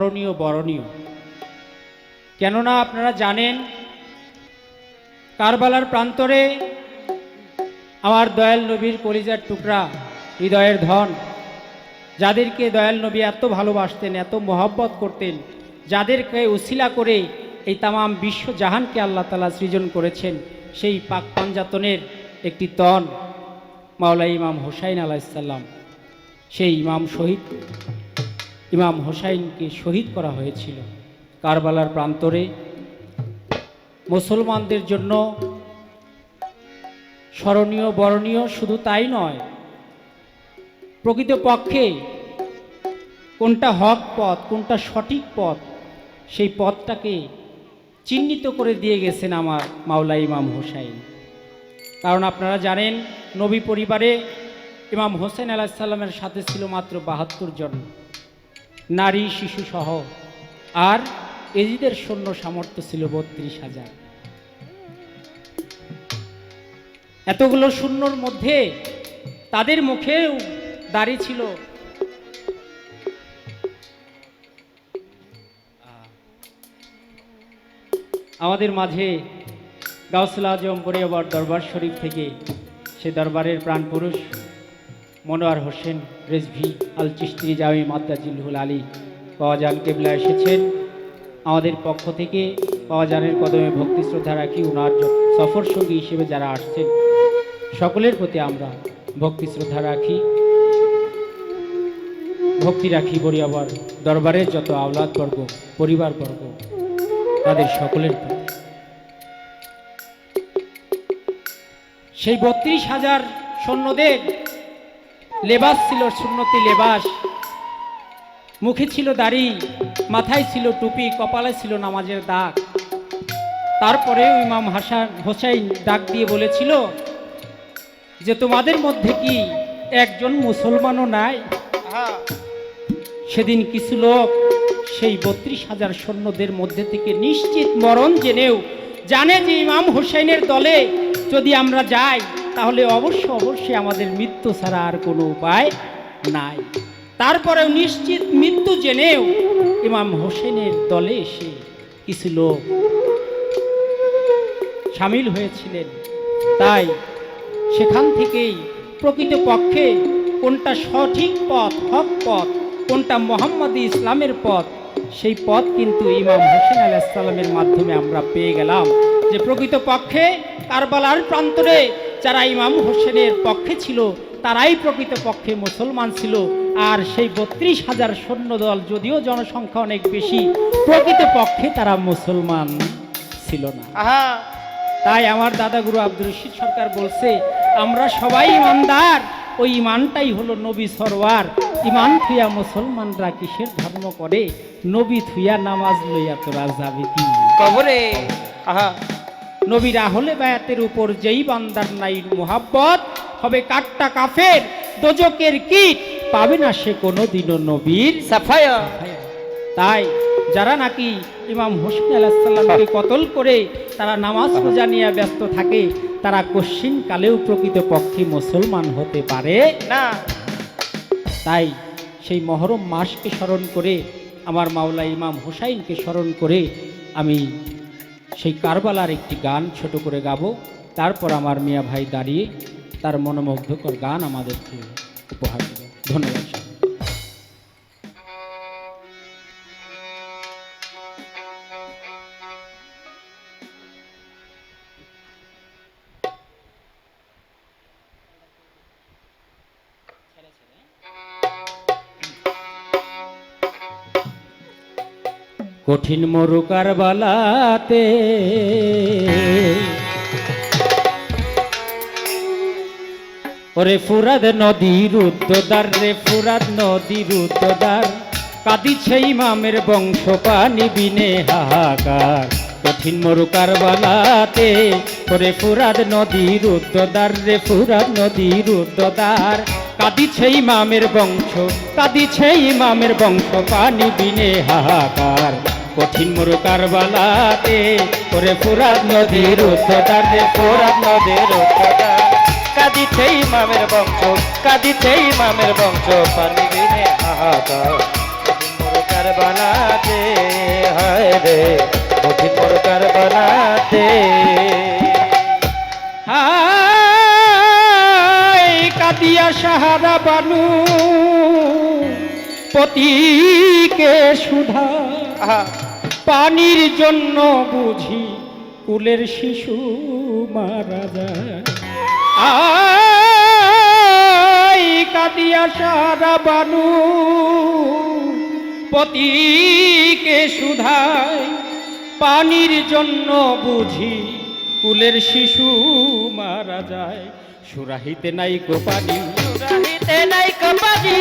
স্মরণীয় বরণীয়। কেননা আপনারা জানেন, কারবালার প্রান্তরে আমার দয়াল নবীর কলিজার টুকরা, হৃদয়ের ধন। যাদেরকে দয়াল নবী এত ভালোবাসতেন, এত মহব্বত করতেন, যাদেরকে উশিলা করে এই তামাম বিশ্ব জাহানকে আল্লাহ তালা সৃজন করেছেন, সেই পাক পাঞ্জাতনের একটি তন মাওলা ইমাম হোসাইন আলাইসাল্লাম সেই ইমাম শহীদ ইমাম হোসাইনকে শহীদ করা হয়েছিল। কারবালার প্রান্তরে মুসলমানদের জন্য স্মরণীয়, বরণীয় শুধু তাই নয়, প্রকৃতপক্ষে কোনটা হক পথ, কোনটা সঠিক পথ, সেই পথটাকে চিহ্নিত করে দিয়ে গেছেন আমার মাওলা ইমাম হোসাইন। কারণ আপনারা জানেন, নবী পরিবারে ইমাম হোসেন আলাহিসাল্লামের সাথে ছিল মাত্র বাহাত্তর জন। নারী শিশু সহ। আর এজিদের সৈন্য সামর্থ্য ছিল বত্রিশ হাজার। এতগুলো শূন্যর মধ্যে তাদের মুখেও দাঁড়িয়ে ছিল। আমাদের মাঝে গাউসুল আজম পরিয়াবার দরবার শরীফ থেকে সে দরবারের প্রাণপুরুষ মনোয়ার হোসেন, রেজভি আল চিস্তি জামি মাদ্দাজিল্লুল আলী পাওয়াজান কেবলা এসেছেন। আমাদের পক্ষ থেকে পাওয়াজানের কদমে ভক্তি, শ্রদ্ধা রাখি ওনার সফর সঙ্গী হিসেবে যারা আসছেন, সকলের প্রতি আমরা ভক্তি, শ্রদ্ধা রাখি। ভক্তি রাখি বরিয়াবার দরবারের যত আওলাদবর্গ পরিবারবর্গ তাদের সকলের প্রতি। সেই বত্রিশ হাজার সৈন্যদের লেবাস ছিল সুন্নতি লেবাস। মুখে ছিল দাড়ি মাথায় ছিল টুপি কপালে ছিল নামাজের দাগ। তারপরেও ইমাম হাসান হোসাইন ডাক দিয়ে বলেছিল যে তোমাদের মধ্যে কি একজন মুসলমানও নাই? সেদিন কিছু লোক সেই বত্রিশ হাজার সৈন্যদের মধ্যে থেকে নিশ্চিত মরণ জেনেও জানে যে ইমাম হোসেনের দলে যদি আমরা যাই তাহলে অবশ্য অবশ্যই আমাদের মৃত্যু ছাড়া আর কোনো উপায় নাই। তারপরেও নিশ্চিত মৃত্যু জেনেও ইমাম হোসেনের দলে এসে কিছু লোক সামিল হয়েছিলেন। তাই সেখান থেকেই প্রকৃতপক্ষে কোনটা সঠিক পথ, হক পথ, কোনটা মোহাম্মদী ইসলামের পথ, সেই পথ কিন্তু ইমাম হোসেন আলাইসাল্লামের মাধ্যমে আমরা পেয়ে গেলাম। যে প্রকৃতপক্ষে কারবালার প্রান্তরে যারা ইমাম হোসেনের পক্ষে ছিল তারাই প্রকৃতপক্ষে মুসলমান ছিল। আর সেই বত্রিশ হাজার সৈন্যদল যদিও জনসংখ্যা অনেক বেশি প্রকৃতপক্ষে তারা মুসলমান ছিল না। তাই আমার দাদাগুরু আব্দুর রশিদ সরকার বলছে আমরা সবাই ইমানদার ওই ইমানটাই হলো নবী সরওয়ার ইমান থুয়া মুসলমানরা কিসের ধর্ম করে? নবী থুয়া নামাজ লইয়া তোরা যাবে কি? কবরে! আহা! নবীর আহলে বায়াতের উপর যেই বান্দার নাই মোহাব্বত হবে কাট্টা কাফের দোজকের কীট পাবে না সে কোনোদিনও নবীর সাফায়া। তাই যারা নাকি ইমাম হোসেন আলাহিসাল্লামকে কতল করে তারা নামাজ রোজা নিয়ে ব্যস্ত থাকে তারা কশ্চিন কালেও প্রকৃত পক্ষে মুসলমান হতে পারে না। তাই সেই মহরম মাসকে স্মরণ করে আমার মাওলা ইমাম হোসাইনকে স্মরণ করে আমি সেই কারবালার একটি গান ছোট করে গাবো। তারপর আমার মিয়া ভাই দাঁড়িয়ে তার মনোমুগ্ধকর গান আমাদেরকে উপহার দেবে। ধন্যবাদ কঠিন মরুকার বালাতে ওরে ফুরাদ নদীর উদ্যোদার রে ফুরাদ নদীর উদ্যোদার কাঁদিছে ইমামের বংশ পানি বিনে হাহাকার। কঠিন মরুকার বালাতে ওরে ফুরাদ নদীর উদ্যোদার রে ফুরাদ নদীর উদ্যোদার কাঁদিছে ইমামের বংশ, কাঁদিছে ইমামের বংশ পানি বিনে হাহাকার। কঠিন মরুকার বালাতে, ওরে ফুরাদ নদীর উদ্যোদার রে ফুরাদ নদীর উদ্যোদার কাঁদিছে ইমামের বংশ কাঁদিছে ইমামের বংশ, পানি বিনে হাহাকার কারবালাতে হায় রে, কঠিন মোর কারবালাতে হায়, কাদিয়া সাহারা বানু, পতিকে সুধা। পানির জন্য বুঝি কুলের শিশু মারা যায়। আই কাদিয়া সারা বানু পতিকে সুধায় পানির জন্য বুঝি কুলের শিশু মারা যায়। সুরাহিতে নাই গোপানি রাহিতে নাই কপালি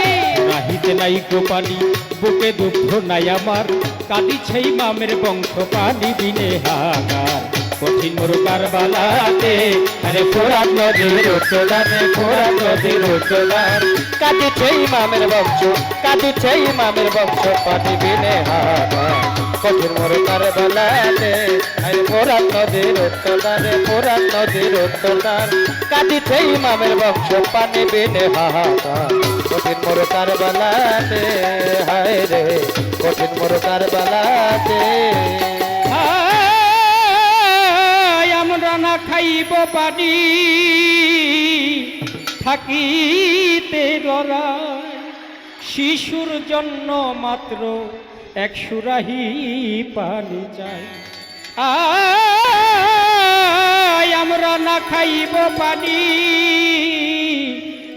রাহিতে নাই গোপালি বুকে দুঃখ নাই আমার। কাঁদিছেই মামের বংশ পালি বিনে হাগার কঠিন মুরগার বালাতে। আরে ফোরাত নদীর উত্তরানে ফোরাত নদীর উত্তরান কাঁদিছে ইমামের বংশ কাঁদিছে ইমামের বংশ বিনে হাহাকার কঠিন মোর কারবালাতে আরে ফোরাত নদীর উত্তরানে ফোরাত নদীর উত্তরান কাঁদিছে ইমামের বংশ, পানি বিনে হাহাকার কঠিন মোর কারবালাতে হায় রে, কঠিন মোর কারবালাতে না খাইব পানি, থাকিতে লড়াই। শিশুর জন্য মাত্র এক সুরাহি পানি চাই। আমরা না খাইব পানি,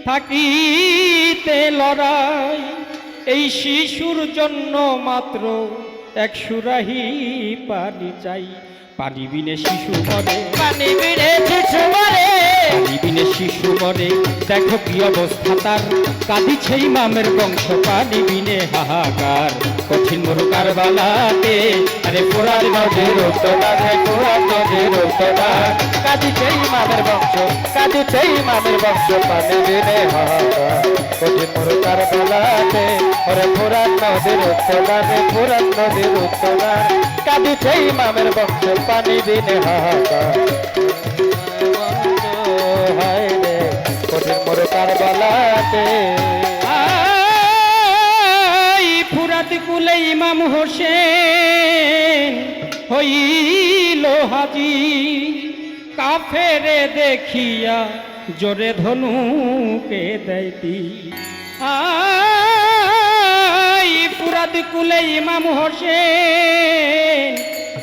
থাকিতে লড়াই। এই শিশুর জন্য মাত্র এক সুরাহি পানি চাই। পানি বিনে শিশু মরে পানি বিনে শিশু মরে পানি বিনে শিশু মরে, দেখো কি অবস্থা তার। কাঁদিছে ইমামের বংশ বিনে হাহাকার। কঠিন মুরকার বালাতে, আরে পোড়ার নদীর তোলারে পুরা নদীর উত্তরার কাঁদিছে ইমামের বংশ, কাঁদিছে ইমামের বংশ বিনে হাহাকার। কঠিন মুরকার বেলাতে ওরে পুরা নদীর উত্তরারে পুরা নদীর উত্তরার কাঁদিছে ইমামের বংশ পানি বিনে হাহাকার। কঠিন মুরকার বেলাতে। আই ফুরাত কুলে ইমাম হোসেন, হইল হাজি, কাফেরে দেখিয়া জোরে ধনুকে দেয়তি আই ফুরাত কুলে ইমাম হোসেন,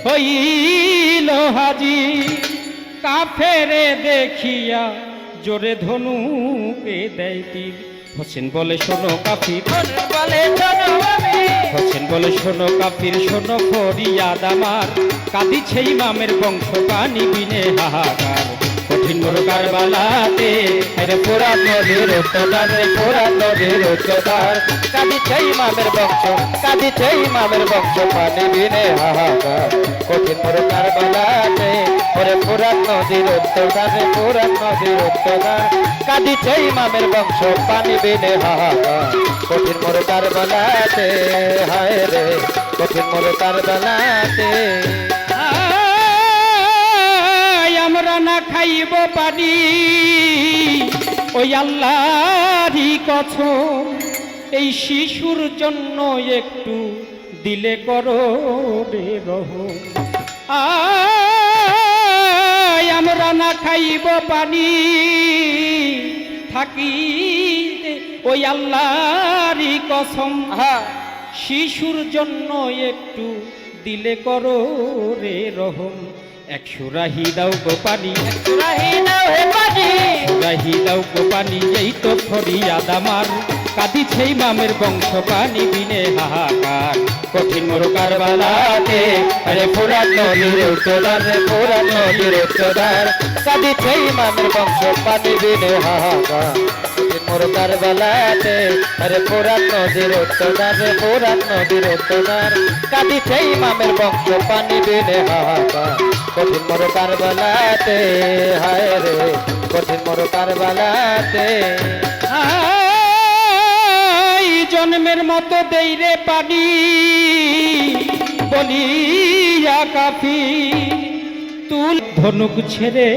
হইল হাজি, কাফেরে দেখিয়া জোরে ধনুকে দেয় তীর। হোসেন বলে শোনো কাফির। হোসেন বলে শোনো কাফির। শোনো ফরিয়াদ আমার। কাঁদিছে ইমামের বংশ পানি বিনে হাহাকার। কঠিন মুরগার বালাতে আরে পোড়া নদীর উত্তদার রে পোড়া নদীর উত্তদার কাঁদিছে ইমামের বংশ কাঁদিছে ইমামের বংশ পানি বিনে হাহাকার। কঠিন মুরকার বেলাতে ওরে পুরান নদীর উত্তরানে পুরান নদীর উত্তরান কাঁদিছে ইমামের বংশ পানি বিনে হাহাকার। কঠিন মুরকার বেলাতে হায় রে কঠিন মুরকার বেলাতে। আয়, আমরা না খাইব পানি। ওই আল্লাহরই কথম এই শিশুর জন্য একটু দিলে করো রে রহ আয়, আমরা না খাইব পানি থাকি ওই আল্লাহরই কসম। হ্যাঁ। শিশুর জন্য একটু দিলে করো রে রহম। একশো রাহি দাও গো পানি। রাহি নাও হে পানি। রাহি দাও গো পানি এই তো ফরিয়াদ আমার। কাঁদিছে মামের বংশ পানি বিনে হাহাকার। কঠিন মোরকার বালাতে আরে ফুরাত নদীর উত্তরার রে ফুরাত নদীর উত্তরার কাঁদিছে ইমামের বংশ পানি বিনে হাহাকার। মোর কারবালাতে আরে পুরান নদীর উত্তরার রে পুরান নদীর উত্তরার কাঁদিছে ইমামের বংশ পানি বিনে হাহাকার। কঠিন মোর কারবালাতে হায় রে, কঠিন মোর কারবালাতে আই জন্মের মতো দেই রে পানি বলিয়া কাফি তুল ধনুক ছেড়ে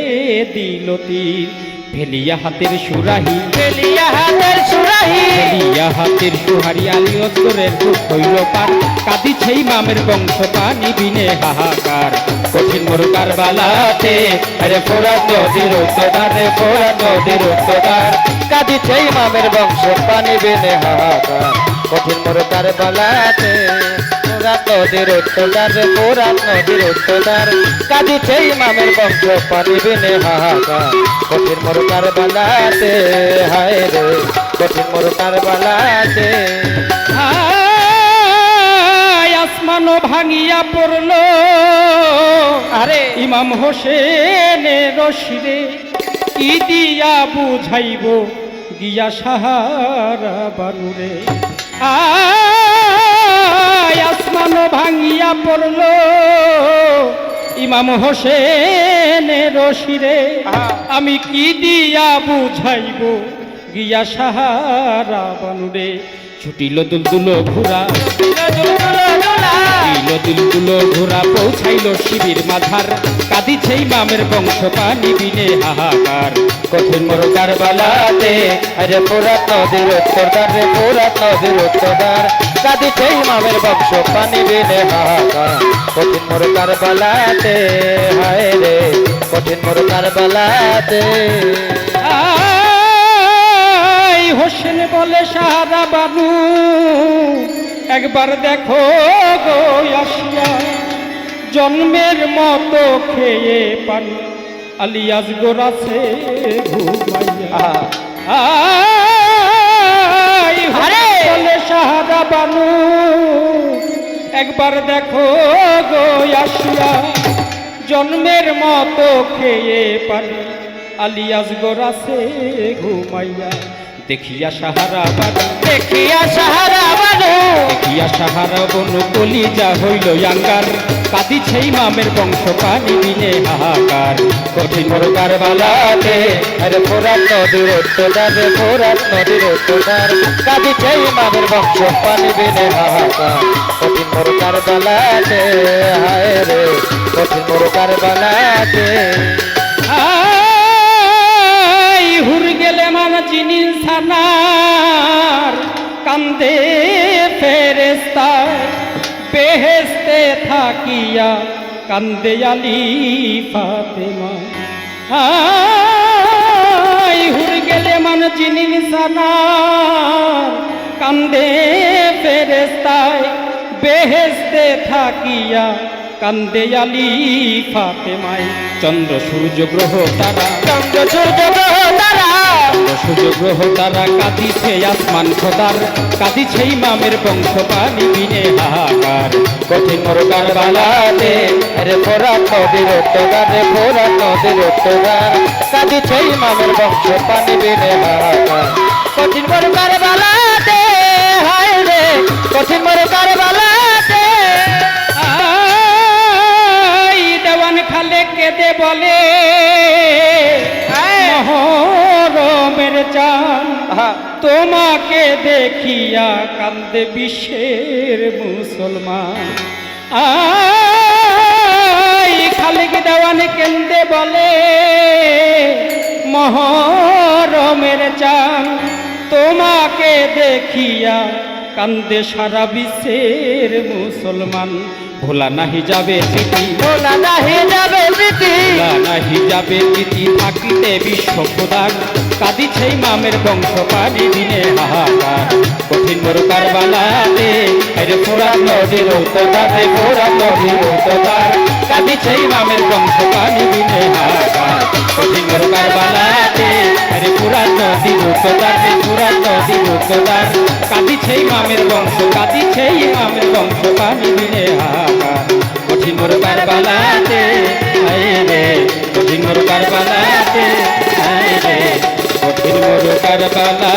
দিল তীর। ফেলিয়া হাতের সুরাহি। ফেলিয়া হাতের সুরাহি। ফেলিয়া হাতের সুহারি আলী অজগরের দুঃখ হইল পার। কাঁদিছেই মামের বংশ পানি বিনে হাহাকার। কঠিন মুরগার বালাতে আরে ফোরা নদীর উত্তদার রে ফোরা নদীর উত্তদার কাঁদিছে ইমামের বংশ পানি বিনে হাহাকার। কঠিন মোরতার বালাতে ফোরা নদীর উত্তদার রে নদীর উত্তদার কাঁদিছে ইমামের বংশ পানি বিনে হাহাকার। কঠিন বালাতে হায় রে কঠিন হায় আসমানও ভাঙিয়া পড়ল। আরে। ইমাম হোসেনের রশিরে কি দিয়া বুঝাইব গিয়া সাহারা বানুরে। আয় আসমানও ভাঙিয়া পড়ল। ইমাম হোসেনের রশিরে আমি কি দিয়া বুঝাইব? গিয়া সাহারা বানুরে ছুটিল দুলদুলো ঘোরা দিল দিলগুলো ঘোরা পৌঁছাইল শিবির মাথার। কাঁদিছে মামের বংশ পানি বিনে হাহাকার। কঠিন মোরকার বালাতে, আরে পুরা নদীর উত্তরদার, রে পুরা নদীর উত্তরদার। কাঁদিছে ইমামের বংশ পানি বিনে হাহাকার। কঠিন মোরকার বালাতে, হায় রে, কঠিন মোরকার বালাতে। আই হোসেন বলে সারা বানু। একবার দেখো গো আসিয়া জন্মের মতো খেয়ে পান। আলিয়াজ গোরাছে ঘুমাইয়া! বলে সাহারা বানু। একবার দেখো গো আসিয়া জন্মের মতো খেয়ে পান। আলিয়াজ গোরাছে ঘুমাইয়া। দেখিয়া সাহারা বানু দেখিয়া সাহারা বানু দেখিয়া সাহারা বনু কলিজা হইল আঙ্গার কাঁদিছেই মামের বংশ পানি বিনে হাহাকার। কঠিন মোরকার বালাতে আরে পুরা নদীর উত্তরদার রে পুরা নদীর উত্তরদার। কাঁদিছে ইমামের বংশ পানি বিনে হাহাকার। কঠিন মোরকার বালাতে হায় রে কঠিন মোরকার বালাতে। সানার কান্দে ফেরেস্তা বেহেস্তে থাকিয়া কান্দে আলি ফাতেমা আই হুর গেলে মান চিনি কান্দে ফেরেস্তায় বেহেস্তে থাকিয়া কান্দে আলি ফাতেমায় চন্দ্র সূর্য গ্রহ তারা, চন্দ্র সূর্য গ্রহ সূর্য গ্রহ তারা কাঁদিছে আসমান খোদার, কাঁদিছে ইমামের বংশ পানি বিনে হাহাকার। কঠিন মোরকার বালাতে আরে ফোরা নদীর উত্তরদার রে ফোরা নদীর উত্তরদার কাঁদিছে ইমামের বংশ পানি বিনে হাহাকার। কঠিন মোরকার বালাতে, হায় রে, কঠিন মোরকার বালাতে। দেওয়ান খালে কেঁদে বলে। দেখিয়া কান্দে বিশ্বের মুসলমান। আই খালিক দেওয়ান কেন্দে বলে, মহরমের চান তোমাকে দেখিয়া কান্দে সারা বিশ্বের মুসলমান। ভোলা নাহি যাবে স্মৃতি ভোলা নাহি যাবে স্মৃতি ভোলা নাহি যাবে স্মৃতি থাকিতে বিশ্ব প্রদান কাঁদিছে মামের বংশ পানি দিনে হাহাকার। কঠিন মোর কারবালাতে আরে ফোরা নদীর উত্তরাতে ফোরা নদীর উত্তরার কাঁদিছে মামের বংশ পানি দিনে কাঁদিছে ইমামের বংশ, কাঁদিছে ইমামের বংশ পানি দিনে হাহাকার। কঠিন মোরকার বালাতে আয় রে, কঠিন মোরকার বালাতে আয় রে, কঠিন মোরকার বালা